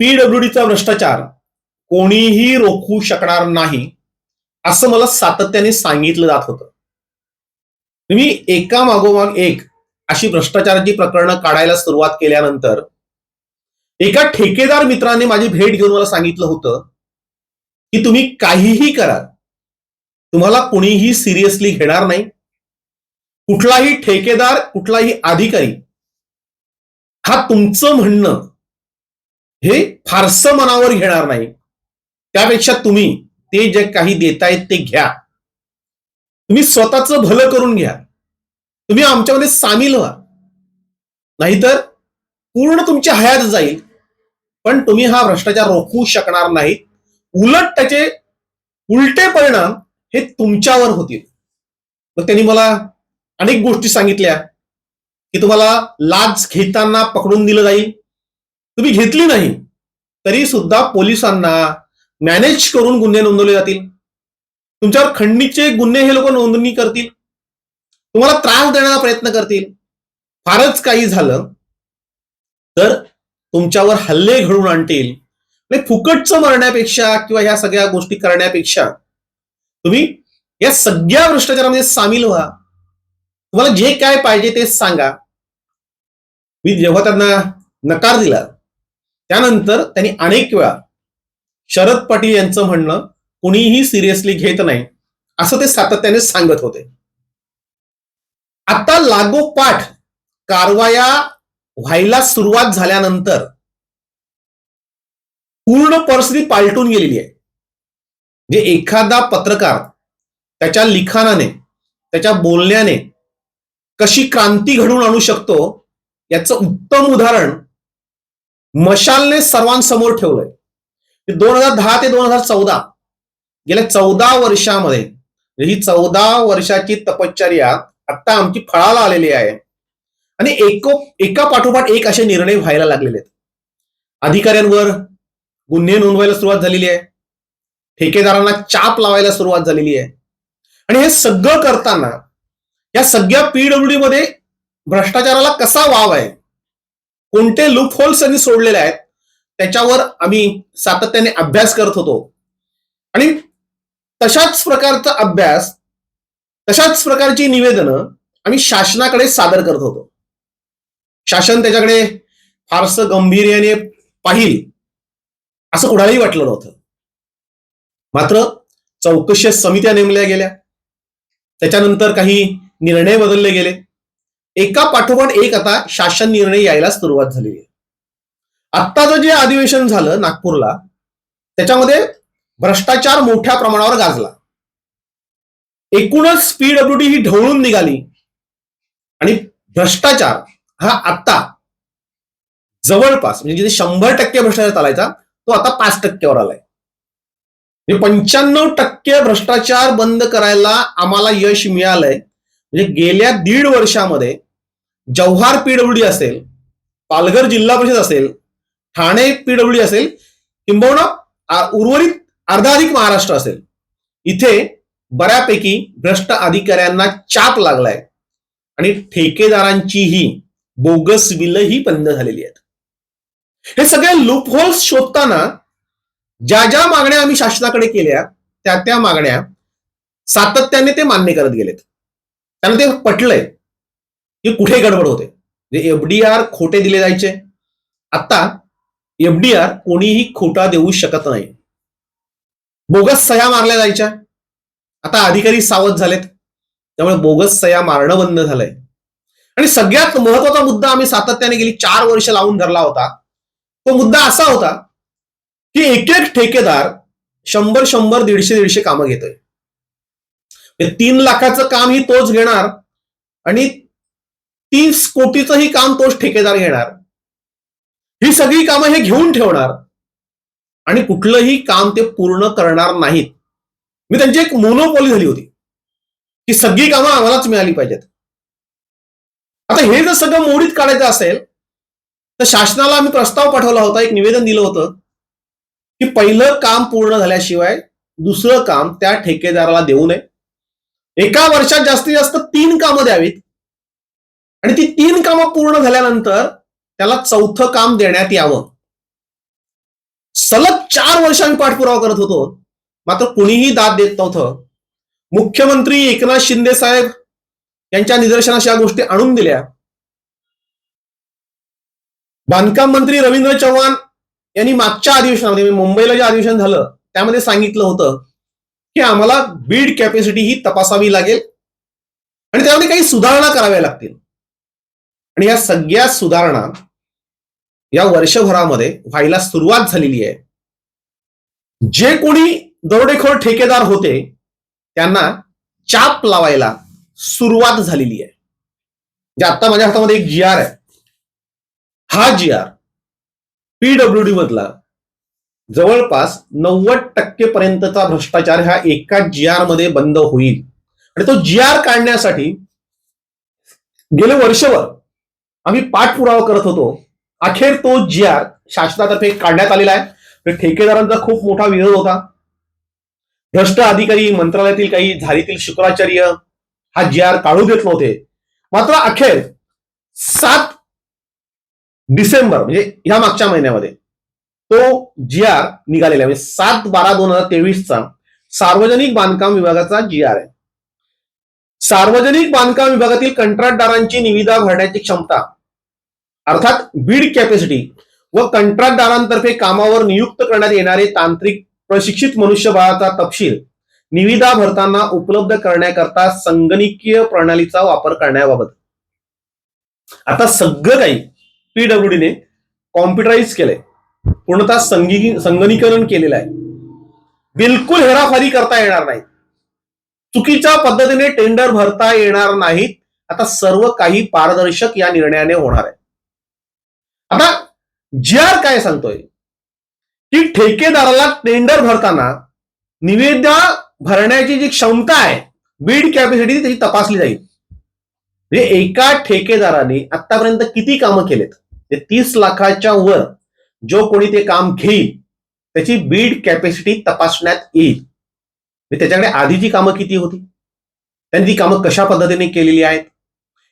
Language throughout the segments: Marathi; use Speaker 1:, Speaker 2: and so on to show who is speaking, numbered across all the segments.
Speaker 1: पीडब्ल्यूडीचा भ्रष्टाचार कोणीही रोखू शकणार नाही असं मला सातत्याने सांगितलं जात होतं. मी एका मागोमाग एक अशी भ्रष्टाचाराची प्रकरणं काढायला सुरुवात केल्यानंतर एका ठेकेदार मित्राने माझी भेट घेऊन मला सांगितलं होतं की तुम्ही काहीही करा तुम्हाला कुणीही सिरियसली घेणार नाही. कुठलाही ठेकेदार कुठलाही अधिकारी हा तुमचं म्हणणं हे फारसं मनावर घेणार नाही. त्यापेक्षा तुम्ही ते जे काही देतायत ते घ्या. तुम्ही स्वतःचं भलं करून घ्या. तुम्ही आमच्यामध्ये सामील व्हा. नाहीतर पूर्ण तुमची हयात जाईल. पण तुम्ही हा भ्रष्टाचार रोखू शकणार नाही उलट त्याचे उलटे परिणाम हे तुमच्यावर होतील. मग त्यांनी मला अनेक गोष्टी सांगितल्या की तुम्हाला लाच घेताना पकडून दिलं जाईल. तुम्ही घेतली नाही तरी सुद्धा पोलिसांना मॅनेज करून गुन्हे नोंदवले जातील. तुमच्यावर खंडणीचे गुन्हे हे लोक नोंदणी करतील. तुम्हाला त्रास देण्याचा प्रयत्न करतील. फारच काही झालं तर तुमच्यावर हल्ले घडून आणतील. म्हणजे फुकटचं मरण्यापेक्षा किंवा ह्या सगळ्या गोष्टी करण्यापेक्षा तुम्ही या सगळ्या भ्रष्टाचारामध्ये सामील व्हा. तुम्हाला जे काय पाहिजे ते सांगा. मी जेव्हा त्यांना नकार दिला त्यानंतर त्यांनी अनेक वेळा शरद पाटील यांचं म्हणणं कुणीही सिरियसली घेत नाही असं ते सातत्याने सांगत होते. आता लागोपाठ कारवाया व्हायला सुरुवात झाल्यानंतर पूर्ण परिस्थिती पालटून गेलेली आहे. जे एखादा पत्रकार त्याच्या लिखाणाने त्याच्या बोलण्याने कशी क्रांती घडवून आणू शकतो याचं उत्तम उदाहरण मशालने सर्वांसमोर ठेवलंय. दोन हजार दहा ते दोन हजार चौदा गेल्या चौदा वर्षामध्ये म्हणजे ही चौदा वर्षाची तपश्चर्या आता आमची फळाला आलेली आहे. आणि एको एका पाठोपाठ एक असे निर्णय व्हायला लागलेले आहेत. अधिकाऱ्यांवर गुन्हे नोंदवायला सुरुवात झालेली आहे. ठेकेदारांना चाप लावायला सुरुवात झालेली आहे. आणि हे सगळं करताना या सगळ्या पीडब्ल्यूडी मध्ये भ्रष्टाचाराला कसा वाव आहे? कोणते लूप होल्स त्यांनी सोडलेले आहेत त्याच्यावर आम्ही सातत्याने अभ्यास करत होतो. आणि तशाच प्रकारचा अभ्यास तशाच प्रकारची निवेदनं आम्ही शासनाकडे सादर करत होतो. शासन त्याच्याकडे फारसं गंभीर्याने पाहिल असं कुणालाही वाटलं नव्हतं. मात्र चौकशी समित्या नेमल्या गेल्या. त्याच्यानंतर काही निर्णय बदलले गेले. एका पाठोपाठ एक आता शासन निर्णय यायला सुरुवात झालेली आहे आत्ताचं जे अधिवेशन झालं नागपूरला त्याच्यामध्ये भ्रष्टाचार मोठ्या प्रमाणावर गाजला. एकूणच पीडब्ल्यूडी ही ढवळून निघाली. आणि भ्रष्टाचार हा आत्ता जवळपास म्हणजे जिथे शंभर टक्के भ्रष्टाचार चालायचा तो आता पाच टक्क्यावर आलाय. म्हणजे पंच्याण्णव टक्के भ्रष्टाचार बंद करायला आम्हाला यश मिळालंय. म्हणजे गेल्या दीड वर्षामध्ये जव्हार पीडब्ल्यूडी असेल पालघर जिल्हा परिषद असेल ठाणे पीडब्ल्यूडी असेल किंबहुना उर्वरित अर्धाधिक महाराष्ट्र असेल. इथे बऱ्यापैकी भ्रष्ट अधिकाऱ्यांना चाप लागलाय. आणि ठेकेदारांचीही बोगस बिलही बंद झालेली आहेत. हे सगळे लुपहोल्स शोधताना ज्या ज्या मागण्या आम्ही शासनाकडे केल्या त्या त्या मागण्या सातत्याने ते मान्य करत गेलेत. त्यांना ते पटलंय. की कुठे गडबड होते. एफडीआर खोटे दिले जायचे. आता एफडीआर कोणीही खोटा देऊ शकत नाही. बोगस सह्या मारल्या जायच्या. आता अधिकारी सावध झालेत. त्यामुळे बोगस सह्या मारणं बंद झालंय. आणि सगळ्यात महत्त्वाचा मुद्दा आम्ही सातत्याने गेली चार वर्ष लावून धरला होता. तो मुद्दा असा होता की एक एक ठेकेदार शंभर शंभर दीडशे दीडशे कामं घेतोय. म्हणजे तीन लाखाचं काम ही तोच घेणार आणि तीस कोटीचंही काम तोच ठेकेदार घेणार. ही सगळी कामं हे घेऊन ठेवणार. आणि कुठलंही काम ते पूर्ण करणार नाहीत. मी त्यांची एक मोनोपॉली झाली होती. की सगळी कामं आम्हालाच मिळाली पाहिजेत. आता हे जर सगळं मोडीत काढायचं असेल तर शासनाला आम्ही प्रस्ताव पाठवला होता एक निवेदन दिलं होतं की पहिलं काम पूर्ण झाल्याशिवाय दुसरं काम त्या ठेकेदाराला देऊ नये. एका वर्षात जास्तीत जास्त तीन कामं द्यावीत. आणि ती तीन कामं पूर्ण झाल्यानंतर त्याला चौथं काम देण्यात यावं. सलग चार वर्षांनी पाठपुरावा करत होतो. मात्र कुणीही दाद देत नव्हतं. मुख्यमंत्री एकनाथ शिंदे साहेब यांच्या निदर्शनास या गोष्टी आणून दिल्या. बांधकाम मंत्री रवींद्र चव्हाण यांनी मागच्या अधिवेशनामध्ये म्हणजे मुंबईला जे अधिवेशन झालं त्यामध्ये सांगितलं होतं की आम्हाला बीड कॅपॅसिटी ही तपासावी लागेल. आणि त्यामध्ये काही सुधारणा कराव्या लागतील. आणि या सगळ्या सुधारणा या वर्षभरामध्ये व्हायला सुरुवात झालेली आहे. जे कोणी दरोडेखोर ठेकेदार होते त्यांना चाप लावायला सुरुवात झालेली आहे. जे आता माझ्या हातामध्ये एक जी आर आहे. हा जी आर पीडब्ल्यू डी मधला जवळपास नव्वद टक्के पर्यंतचा भ्रष्टाचार हा एका जी आरमध्ये बंद होईल. आणि तो जी आर काढण्यासाठी गेले वर्षभर आम्ही पाठपुरावा करत होतो. अखेर तो जी आर शासनातर्फे काढण्यात आलेला आहे. तर ठेकेदारांचा खूप मोठा विरोध होता. भ्रष्ट अधिकारी मंत्रालयातील काही झालीतील शुक्राचार्य हा जी आर काढू देत नव्हते. मात्र अखेर सात डिसेंबर म्हणजे ह्या मागच्या महिन्यामध्ये तो जी आर निघालेला आहे. म्हणजे सात बारा दोन हजार तेवीसचा सार्वजनिक बांधकाम विभागाचा जी आर आहे. सार्वजनिक बांधकाम विभागातील कंत्राटदारांची निविदा भरण्याची क्षमता अर्थात बीड कॅपॅसिटी व कंत्राटदारांतर्फे कामावर नियुक्त करण्यात येणारे तांत्रिक प्रशिक्षित मनुष्यबळाचा तपशील निविदा भरताना उपलब्ध करण्याकरता संगणकीय प्रणालीचा वापर करण्याबाबत. आता सगळं काही पीडब्ल्यूडीने कॉम्प्युटराईज केलंय. पूर्णतः संगणीकरण केलेलं आहे. बिलकुल हेराफारी करता येणार नाही. चुकीच्या पद्धतीने टेंडर भरता येणार नाहीत. आता सर्व काही पारदर्शक या निर्णयाने होणार आहे. आता जी आर काय सांगतोय? की ठेकेदाराला टेंडर भरताना निवेदा भरण्याची जी क्षमता आहे बीड कॅपॅसिटी त्याची तपासली जाईल. म्हणजे एका ठेकेदाराने आतापर्यंत किती कामं केलेत? ते तीस लाखाच्या वर जो कोणी ते काम घेईल त्याची बीड कॅपॅसिटी तपासण्यात येईल. म्हणजे त्याच्याकडे आधीची कामं किती होती? त्यांनी ती कामं कशा पद्धतीने केलेली आहेत?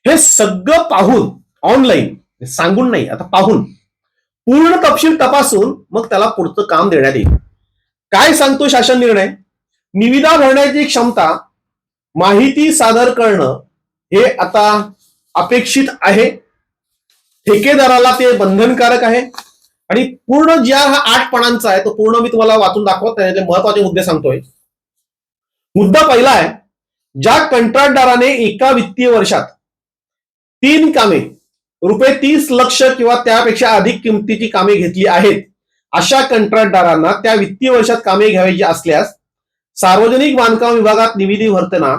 Speaker 1: हे सगळं पाहून ऑनलाईन सांगून नाही आता पाहून. पूर्ण तपशील तपासून मग त्याला पुढचं काम देण्यात येईल. काय सांगतो शासन निर्णय? निविदा भरण्याची क्षमता माहिती सादर करणं हे आता अपेक्षित आहे. ठेकेदाराला ते बंधनकारक आहे. आणि पूर्ण ज्या हा आठ पणांचा आहे तो पूर्ण मी तुम्हाला वाचून दाखवत त्याचे महत्त्वाचे मुद्दे सांगतोय. मुद्दा पहिला आहे ज्या कंत्राटदाराने एका वित्तीय वर्षात तीन कामे रुपये तीस लक्ष किंवा त्यापेक्षा अधिक किमतीची कामे घेतली आहेत. अशा कंत्राटदारांना त्या वित्तीय वर्षात कामे घ्यायची असल्यास सार्वजनिक बांधकाम विभागात निविदी भरताना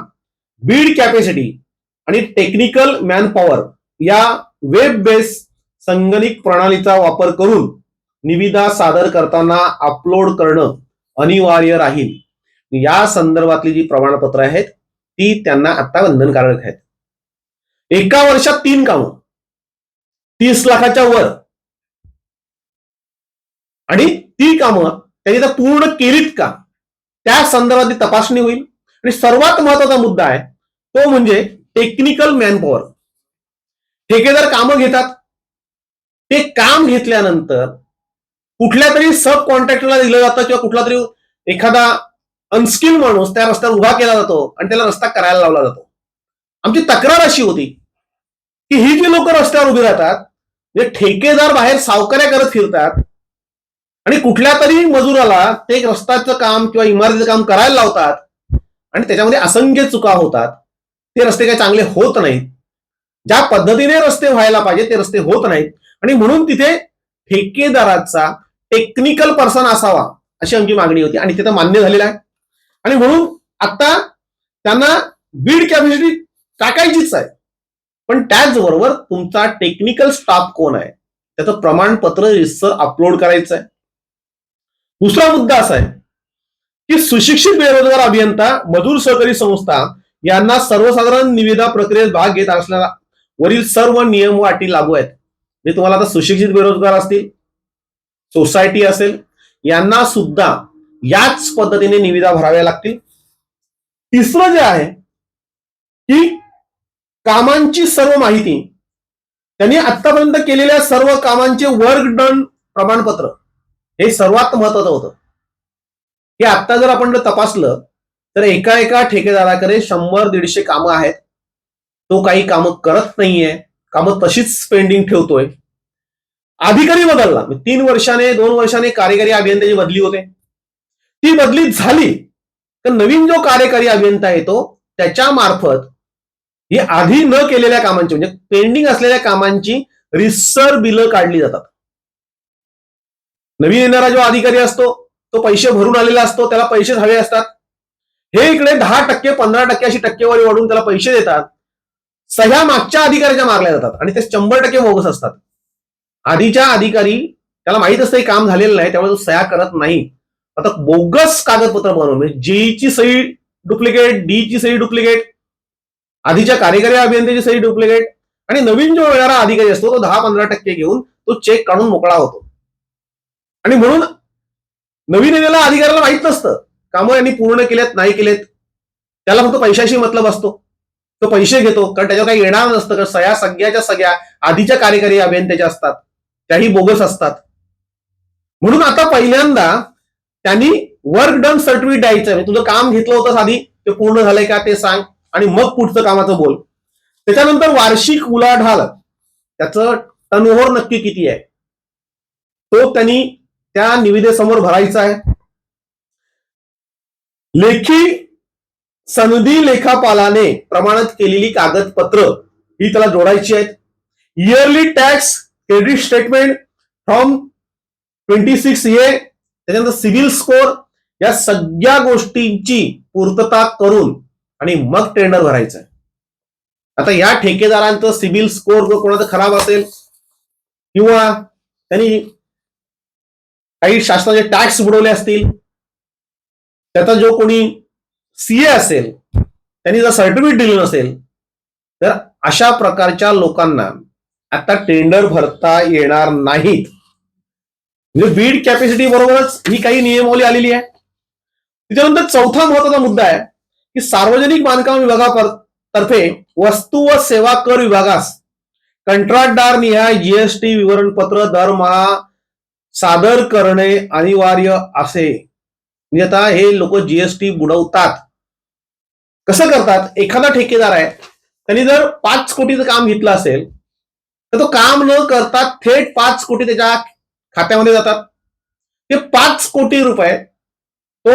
Speaker 1: बीड कॅपॅसिटी आणि टेक्निकल मॅनपॉवर या वेब बेस संगणक प्रणालीचा वापर करून निविदा सादर करताना अपलोड करणं अनिवार्य राहील. या संदर्भातली जी प्रमाणपत्र आहेत ती त्यांना आता बंधनकारक आहेत. एका वर्षात तीन कामं. तीस लाखाच्या वर. आणि ती कामं त्यांनी जर पूर्ण केलीत का? त्या संदर्भातली तपासणी होईल. आणि सर्वात महत्त्वाचा मुद्दा आहे तो म्हणजे टेक्निकल मॅनपॉवर ठेकेदार कामं घेतात ते काम घेतल्यानंतर कुठल्या तरी सब कॉन्ट्रॅक्टरला दिलं जातं किंवा कुठला तरी एखादा अनस्किल माणूस त्या रस्त्यावर उभा केला जातो आणि त्याला रस्ता करायला लावला जातो. आमची तक्रार अशी होती की ही जी लोक रस्त्यावर उभी राहतात म्हणजे ठेकेदार बाहेर सावकार्या करत फिरतात आणि कुठल्या तरी मजुराला ते रस्त्याचं काम किंवा इमारतीचं काम करायला लावतात आणि त्याच्यामध्ये असंख्य चुका होतात ते रस्ते काही चांगले होत नाहीत. ज्या पद्धतीने रस्ते व्हायला पाहिजे ते रस्ते होत नाहीत. आणि म्हणून तिथे ठेकेदाराचा टेक्निकल पर्सन असावा अशी आमची मागणी होती. आणि तिथं मान्य झालेलं आहे. आणि म्हणून आता त्यांना बीड कॅपॅसिटी टाकायचीच आहे. पण त्याचबरोबर तुमचा टेक्निकल स्टाफ कोण आहे? त्याचं प्रमाणपत्र रिसर अपलोड करायचं आहे दुसरा मुद्दा असा आहे की सुशिक्षित बेरोजगार अभियंता मजूर सहकारी संस्था यांना सर्वसाधारण निविदा प्रक्रियेत भाग घेत असलेला वरील सर्व नियम व अटी लागू आहेत. म्हणजे तुम्हाला आता सुशिक्षित बेरोजगार असतील सोसायटी असेल यांना सुद्धा याच पद्धतीने निविदा भराव्या लागतील. तिसरं जे आहे की कामांची सर्व माहिती. त्यांनी आतापर्यंत केलेल्या सर्व कामांचे वर्क डन प्रमाणपत्र. हे सर्वात महत्वाचं होतं. हे आता जर आपण तपासलं तर एका एका ठेकेदाराकडे शंभर दीडशे कामं आहेत. तो काही कामं करत नाहीये. कामं तशीच पेंडिंग ठेवतोय. अधिकारी बदलला. तीन वर्षाने दोन वर्षाने कार्यकारी अभियंत्याची बदली होते. ती बदली झाली. तर नवीन जो कार्यकारी अभियंता येतो त्याच्या मार्फत ही आधी न केलेल्या कामांची म्हणजे पेंडिंग असलेल्या कामांची रिसर बिलं काढली जातात. नवीन येणारा जो अधिकारी असतो तो पैसे भरून आलेला असतो त्याला पैसेच हवे असतात. हे इकडे दहा टक्के पंधरा टक्के अशी टक्केवारी वाढून त्याला पैसे देतात. सह्या मागच्या अधिकाऱ्याच्या मारल्या जातात आणि ते शंभर टक्के बोगस असतात. आधीच्या अधिकारी त्याला माहीत असतं हे काम झालेलं नाही त्यामुळे तो सह्या करत नाही. आता बोगस कागदपत्र बनवून म्हणजे जेईची सही डुप्लिकेट डी ची सही डुप्लिकेट आधीच्या कार्यकारी अभियंत्याची सही डुप्लिकेट आणि नवीन जो येणारा अधिकारी असतो तो दहा पंधरा टक्के घेऊन तो चेक काढून मोकळा होतो. आणि म्हणून नवीन येलेल्या अधिकाऱ्याला माहीत नसतं. कामं यांनी पूर्ण केलेत नाही केलेत त्याला फक्त पैशाशी मतलब असतो. तो पैसे घेतो कारण त्याच्यावर काही येणार नसतं कारण सगळ्या सगळ्याच्या सगळ्या आधीच्या कार्यकारी अभियंत्याच्या असतात. त्याही बोगस असतात. म्हणून आता पहिल्यांदा त्यांनी वर्क डन सर्टिफिकेट द्यायचं. म्हणजे तुझं काम घेतलं होतं आधी ते पूर्ण झालंय का ते सांग. आणि मग पुढचं कामाचं बोल. त्याच्यानंतर वार्षिक उलाढाल. त्याचं टर्नओव्हर नक्की किती आहे? तो त्यांनी त्या निविदेसमोर भरायचा आहे. लेखी सनदी लेखापालाने प्रमाणित केलेली कागदपत्र ही त्याला जोडायची आहेत. Yearly tax credit statement from twenty six A त्याच्यानंतर सिव्हिल स्कोर या सगळ्या गोष्टींची पूर्तता करून आणि मग टेंडर भरायचं आहे. आता या ठेकेदारांचं सिबिल स्कोर जर कोणाचा खराब असेल किंवा त्यांनी काही शासनाचे टॅक्स बुडवले असतील त्याचा जो कोणी सीए असेल त्यांनी जर सर्टिफिकेट दिलं नसेल तर अशा प्रकारच्या लोकांना आता टेंडर भरता येणार नाहीत. म्हणजे बीड कॅपॅसिटी बरोबरच ही काही नियमावली आलेली आहे. त्याच्यानंतर चौथा महत्त्वाचा मुद्दा आहे. की सार्वजनिक बांधकाम विभागातर्फे वस्तू व सेवा कर विभागास कंत्राटदार निहाय जीएसटी विवरणपत्र दरमहा सादर करणे अनिवार्य असे. म्हणजे आता हे लोक जीएसटी बुडवतात. कसं करतात? एखादा ठेकेदार आहे त्यांनी जर पाच कोटीचं काम घेतलं असेल तर तो काम न करता थेट पाच कोटी त्याच्या खात्यामध्ये जातात. ते पाच कोटी रुपये तो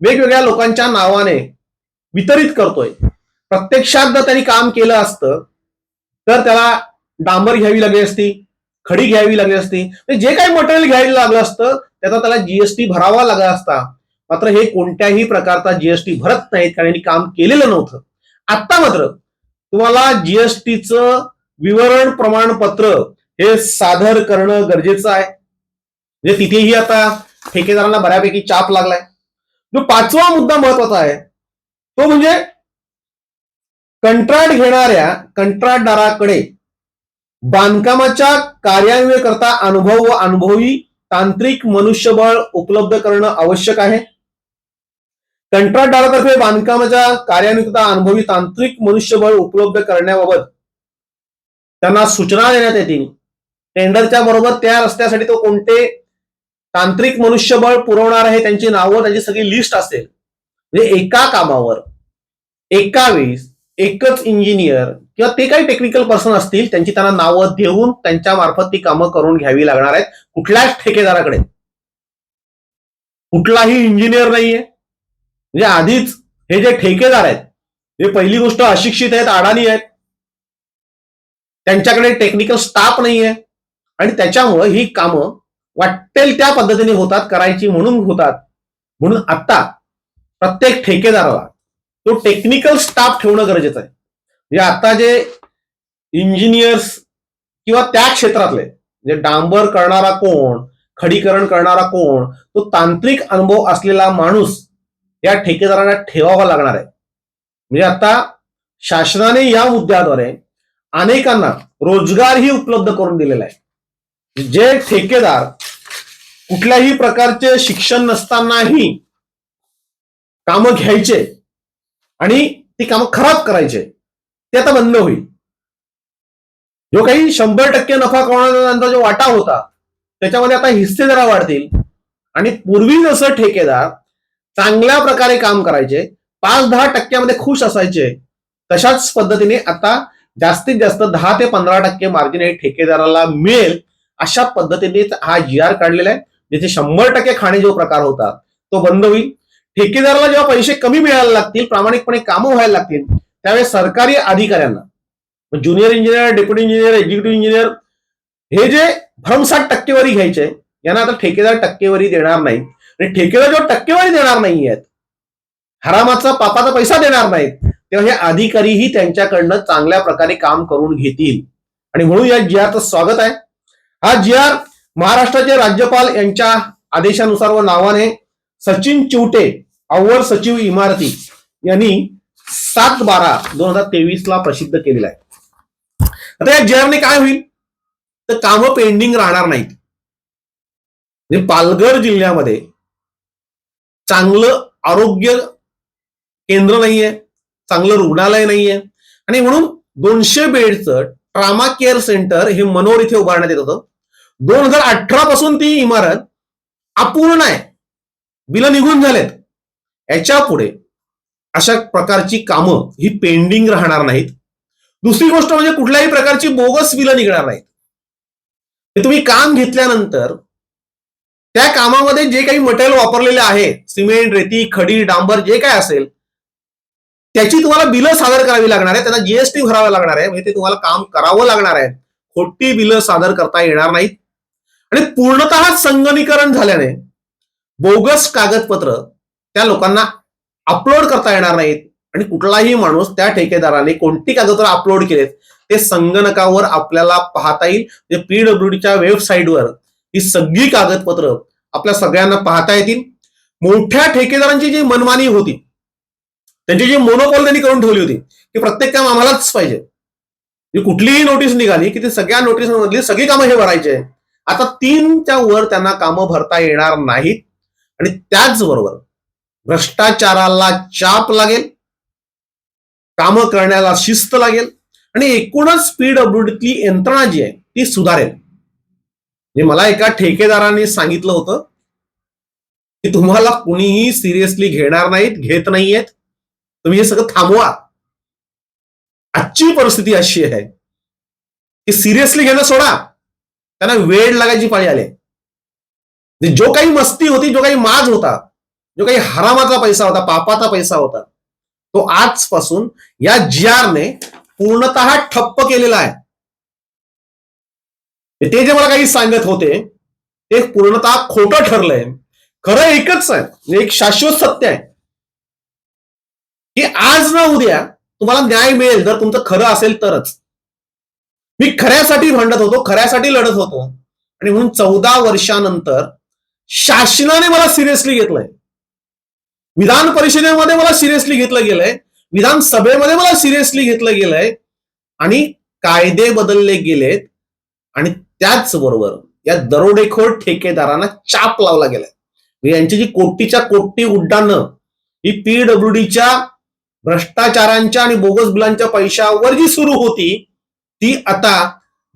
Speaker 1: वेगवेगळ्या लोकांच्या नावाने वितरित करतोय. प्रत्यक्षात जर त्यांनी काम केलं असतं तर त्याला डांबर घ्यावी लागली असती खडी घ्यावी लागली असती. म्हणजे जे काही मटेरियल घ्यायला लागलं असतं त्याचा त्याला जीएसटी भरावा लागला असता. मात्र हे कोणत्याही प्रकारचा जीएसटी भरत नाहीत कारण यांनी काम केलेलं नव्हतं. आता मात्र तुम्हाला जीएसटीचं विवरण प्रमाणपत्र हे सादर करणं गरजेचं आहे. म्हणजे तिथेही आता ठेकेदारांना बऱ्यापैकी चाप लागलाय. जो पाचवा मुद्दा महत्त्वाचा आहे तो म्हणजे कंत्राट घेणाऱ्या कंत्राटदाराकडे बांधकामाच्या कार्यान्वयकरता अनुभव व अनुभवी तांत्रिक मनुष्यबळ उपलब्ध करणं आवश्यक आहे. कंत्राटदारातर्फे बांधकामाच्या कार्यान्वितता अनुभवी तांत्रिक मनुष्यबळ उपलब्ध करण्याबाबत त्यांना सूचना देण्यात येतील टेंडरच्या बरोबर त्या रस्त्यासाठी तो कोणते तांत्रिक मनुष्यबळ पुरवणार आहे त्यांची नावं त्यांची सगळी लिस्ट असेल. म्हणजे एका कामावर. एका वेळेस एकच इंजिनियर किंवा ते काही टेक्निकल पर्सन असतील त्यांची त्यांना नावं देऊन त्यांच्या मार्फत ती कामं करून घ्यावी लागणार आहेत. कुठल्याच ठेकेदाराकडे. कुठलाही इंजिनियर नाहीये. म्हणजे आधीच हे जे ठेकेदार आहेत हे पहिली गोष्ट अशिक्षित आहेत अडाणी आहेत. त्यांच्याकडे टेक्निकल स्टाफ नाहीये. आणि त्याच्यामुळं ही कामं वाटेल त्या पद्धतीने होतात करायची म्हणून होतात. म्हणून आता प्रत्येक ठेकेदाराला तो टेक्निकल स्टाफ ठेवणं गरजेचं आहे. म्हणजे आता जे इंजिनियर्स किंवा त्या क्षेत्रातले म्हणजे डांबर करणारा कोण खडीकरण करणारा कोण तो तांत्रिक अनुभव असलेला माणूस या ठेकेदारांना ठेवावा लागणार आहे. म्हणजे आता शासनाने या मुद्द्याद्वारे अनेकांना रोजगारही उपलब्ध करून दिलेला आहे. जे ठेकेदार कुठल्याही प्रकारचे शिक्षण नसतानाही कामं घ्यायचे आणि ती कामं खराब करायचे ते आता बंद होईल. जो काही शंभर टक्के नफा कमावण्याचा जो वाटा होता त्याच्यामध्ये आता हिस्से जरा वाढतील. आणि पूर्वी जसं ठेकेदार चांगल्या प्रकारे काम करायचे पाच दहा टक्क्यामध्ये खुश असायचे तशाच पद्धतीने आता जास्तीत जास्त दहा ते पंधरा टक्के मार्जिन हे ठेकेदाराला मिळेल अशा पद्धतीने हा जी आर काढलेला आहे जिथे शंभर टक्के खाणे जो प्रकार होता तो बंद होईल. ठेकेदाराला जेव्हा पैसे कमी मिळायला लागतील प्रामाणिकपणे कामं व्हायला लागतील त्यावेळेस सरकारी अधिकाऱ्यांना junior engineer deputy engineer executive engineer हे जे भरमसाठ टक्केवारी घ्यायचे यांना आता ठेकेदार टक्केवारी देणार नाही आणि ठेकेदार जेव्हा टक्केवारी देणार नाही आहेत हरामाचा पापाचा पैसा देणार नाहीत तेव्हा हे अधिकारीही त्यांच्याकडनं चांगल्या प्रकारे काम करून घेतील. आणि म्हणून या जी आरचं स्वागत आहे. हा जी आर महाराष्ट्राचे राज्यपाल यांच्या आदेशानुसार व नावाने सचिन चिवटे अव्वल सचिव इमारती यांनी सात बारा दोन हजार तेवीस ला प्रसिद्ध केलेला आहे. आता या जी काय होईल? तर कामं पेंडिंग राहणार नाहीत. म्हणजे पालघर जिल्ह्यामध्ये चांगलं आरोग्य केंद्र नाहीये चांगलं रुग्णालय नाहीये. आणि म्हणून दोनशे बेडचं ट्रामा केअर सेंटर हे मनोर इथे उभारण्यात येत होतं. दोन हजार अठरा पासून ती इमारत अपूर्ण आहे. बिलं निघून झालेत. याच्यापुढे अशा प्रकारची कामं ही पेंडिंग राहणार नाहीत. दुसरी गोष्ट म्हणजे कुठल्याही प्रकारची बोगस बिलं निघणार नाहीत. हे तुम्ही काम घेतल्यानंतर त्या कामामध्ये जे काही मटेरियल वापरलेले आहे सिमेंट रेती खडी डांबर जे काय असेल त्याची तुम्हाला बिलं सादर करावी लागणार आहे त्यांना जीएसटी भरावा लागणार आहे म्हणजे ते तुम्हाला काम करावं लागणार आहे खोटी बिलं सादर करता येणार नाहीत. आणि पूर्णतः संगणीकरण झाल्याने बोगस कागदपत्र त्या लोकांना अपलोड करता येणार नाहीत. आणि कुठलाही माणूस त्या ठेकेदाराने कोणती कागदपत्र अपलोड केलेत ते संगणकावर आपल्याला पाहता येईल. म्हणजे पीडब्ल्यूडीच्या वेबसाईटवर ही सगळी कागदपत्र आपल्या सगळ्यांना पाहता येतील. मोठ्या ठेकेदारांची जी मनमानी होती त्यांची जी मोनोपॉल त्यांनी करून ठेवली होती की प्रत्येक काम आम्हालाच पाहिजे. म्हणजे कुठलीही नोटीस निघाली की ती सगळ्या नोटीसमधली सगळी कामं हे भरायचे आता तीनच्या वर त्यांना कामं भरता येणार नाहीत. आणि त्याचबरोबर भ्रष्टाचाराला चाप लागेल कामं करण्याला शिस्त लागेल आणि एकूणच पीडब्ल्यूडीतली यंत्रणा जी आहे ती सुधारेल. म्हणजे मला एका ठेकेदाराने सांगितलं होतं की तुम्हाला कुणीही सिरियसली घेणार नाहीत घेत नाहीयेत तुम्ही हे सगळं थांबवा. आजची परिस्थिती अशी आहे की सिरियसली घेणं सोडा. त्यांना वेळ लागायची पाळी आले. म्हणजे जो काही मस्ती होती जो काही माज होता जो काही हरामाचा पैसा होता पापाचा पैसा होता तो आजपासून या जी आरने पूर्णतः ठप्प केलेला आहे. ते जे मला काही सांगत होते ते पूर्णतः खोटं ठरलंय. खरं एकच आहे म्हणजे एक शाश्वत सत्य आहे. की आज ना उद्या तुम्हाला न्याय मिळेल जर तुमचं खरं असेल तरच. मी खऱ्यासाठी भांडत होतो खऱ्यासाठी लढत होतो. आणि म्हणून चौदा वर्षानंतर शासनाने मला सिरियसली घेतलंय. विधान परिषदेमध्ये मला सिरियसली घेतलं गेलंय विधानसभेमध्ये मला सिरियसली घेतलं गेलंय आणि कायदे बदलले गेलेत आणि त्याचबरोबर या दरोडेखोर ठेकेदारांना चाप लावला गेलाय. म्हणजे यांची जी कोटीच्या कोटी उड्डाणं ही पीडब्ल्यूडीच्या भ्रष्टाचारांच्या आणि बोगस बिलांच्या पैशावर जी सुरू होती ती आता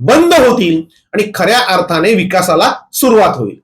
Speaker 1: बंद होतील आणि खऱ्या अर्थाने विकासाला सुरुवात होईल.